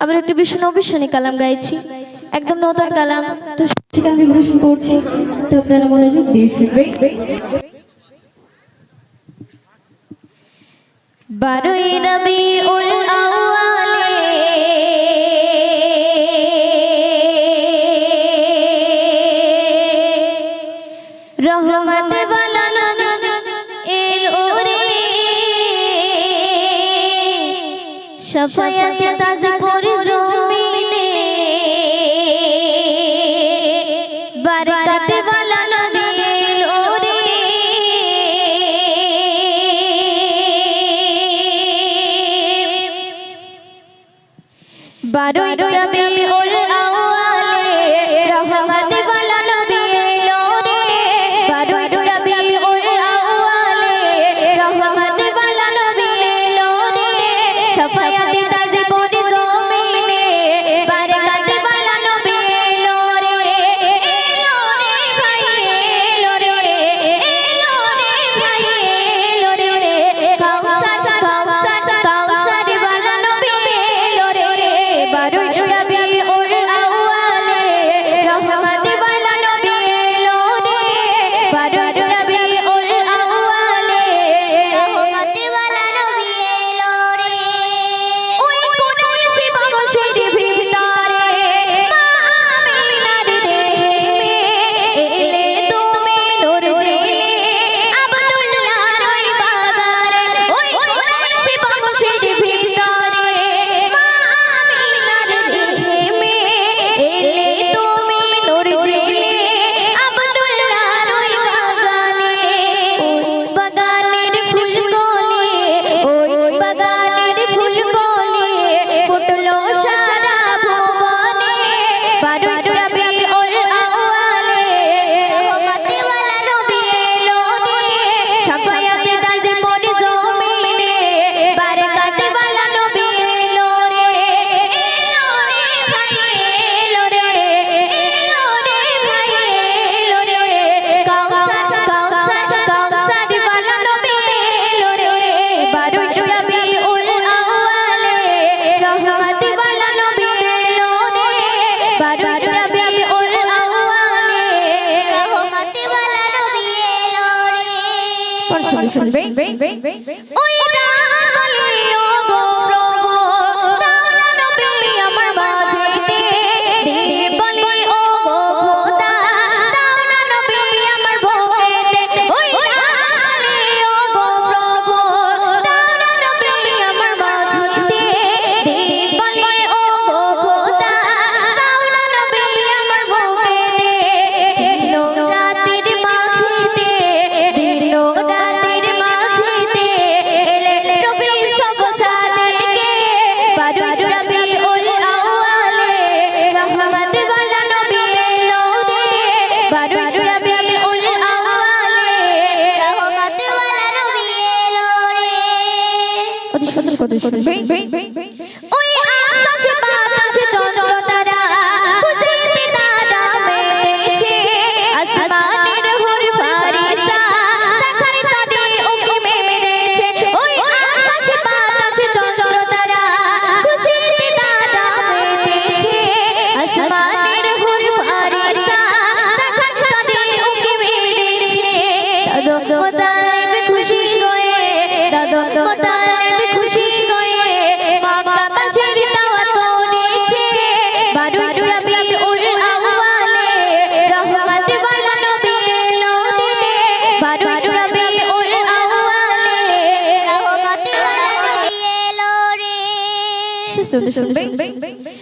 আবার একটি বিষ্ণু অবিশ্বনী কালাম গাইছি। একদম নতুন কালাম। তো সেটা আমি পরিবেশন করছি। তো আপনারা মনোযোগ দিয়ে শুনবে বারোই নবী উল আওয়া সফায়াতে তাজি করে জমিনে বারাকাতে বালা নবী ওরে বারোই রবি OLA 小朋友。Vem, vem, vem, vem, vem. Oi! todos. Bem, bem, bem. Silvio, bem, bem, bem, bem.